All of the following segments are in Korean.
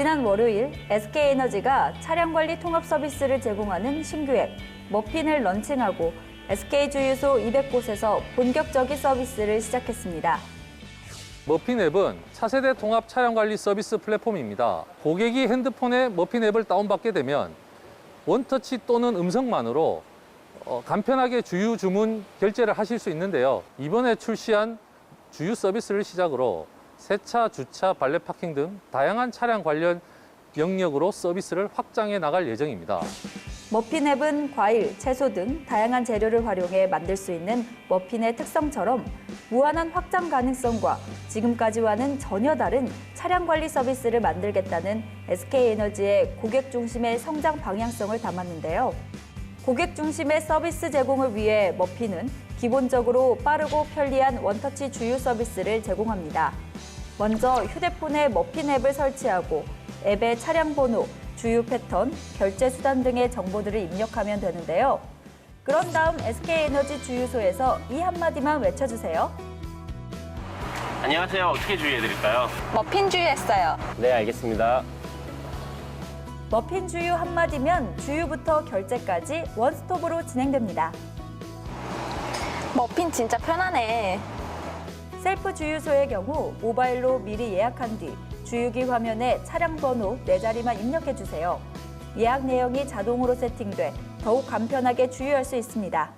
지난 월요일 SK에너지가 차량 관리 통합 서비스를 제공하는 신규 앱 머핀을 런칭하고 SK 주유소 200곳에서 본격적인 서비스를 시작했습니다. 머핀 앱은 차세대 통합 차량 관리 서비스 플랫폼입니다. 고객이 핸드폰에 머핀 앱을 다운받게 되면 원터치 또는 음성만으로 어, 간편하게 주유 주문 결제를 하실 수 있는데요. 이번에 출시한 주유 서비스를 시작으로 세차, 주차, 발레 파킹 등 다양한 차량 관련 영역으로 서비스를 확장해 나갈 예정입니다. 머핀 앱은 과일, 채소 등 다양한 재료를 활용해 만들 수 있는 머핀의 특성처럼 무한한 확장 가능성과 지금까지와는 전혀 다른 차량 관리 서비스를 만들겠다는 SK에너지의 고객 중심의 성장 방향성을 담았는데요. 고객 중심의 서비스 제공을 위해 머핀은 기본적으로 빠르고 편리한 원터치 주유 서비스를 제공합니다. 먼저 휴대폰에 머핀 앱을 설치하고 앱의 차량 번호, 주유 패턴, 결제 수단 등의 정보들을 입력하면 되는데요. 그런 다음 SK에너지 주유소에서 이 한마디만 외쳐주세요. 안녕하세요. 어떻게 주의해드릴까요? 머핀 주유했어요. 네, 알겠습니다. 머핀 주유 한마디면 주유부터 결제까지 원스톱으로 진행됩니다. 머핀 진짜 편하네. 셀프 주유소의 경우 모바일로 미리 예약한 뒤 주유기 화면에 차량 번호 네 자리만 입력해 주세요. 예약 내용이 자동으로 세팅돼 더욱 간편하게 주유할 수 있습니다.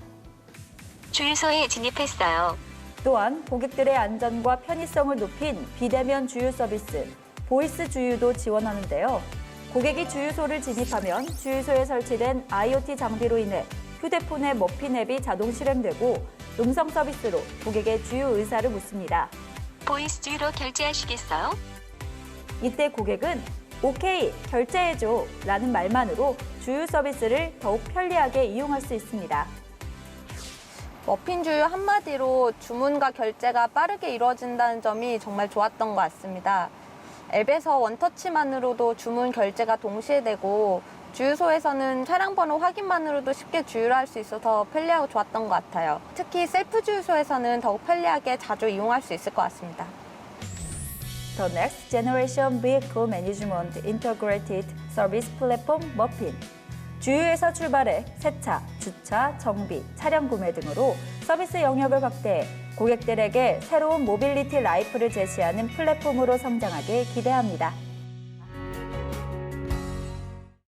주유소에 진입했어요. 또한 고객들의 안전과 편의성을 높인 비대면 주유 서비스 보이스 주유도 지원하는데요. 고객이 주유소를 진입하면 주유소에 설치된 IoT 장비로 인해 휴대폰의 머핀 앱이 자동 실행되고 음성 서비스로 고객의 주유 의사를 묻습니다. 보이스 주유로 결제하시겠어요? 이때 고객은 오케이 결제해줘 라는 말만으로 주유 서비스를 더욱 편리하게 이용할 수 있습니다. 머핀 주유 한마디로 주문과 결제가 빠르게 이루어진다는 점이 정말 좋았던 것 같습니다. 앱에서 원터치만으로도 주문 결제가 동시에 되고 주유소에서는 차량 번호 확인만으로도 쉽게 주유를 할 수 있어서 편리하고 좋았던 것 같아요. 특히 셀프 주유소에서는 더욱 편리하게 자주 이용할 수 있을 것 같습니다. The Next Generation Vehicle Management Integrated Service Platform 머핀. 주유에서 출발해 세차, 주차, 정비, 차량 구매 등으로 서비스 영역을 확대해 고객들에게 새로운 모빌리티 라이프를 제시하는 플랫폼으로 성장하길 기대합니다.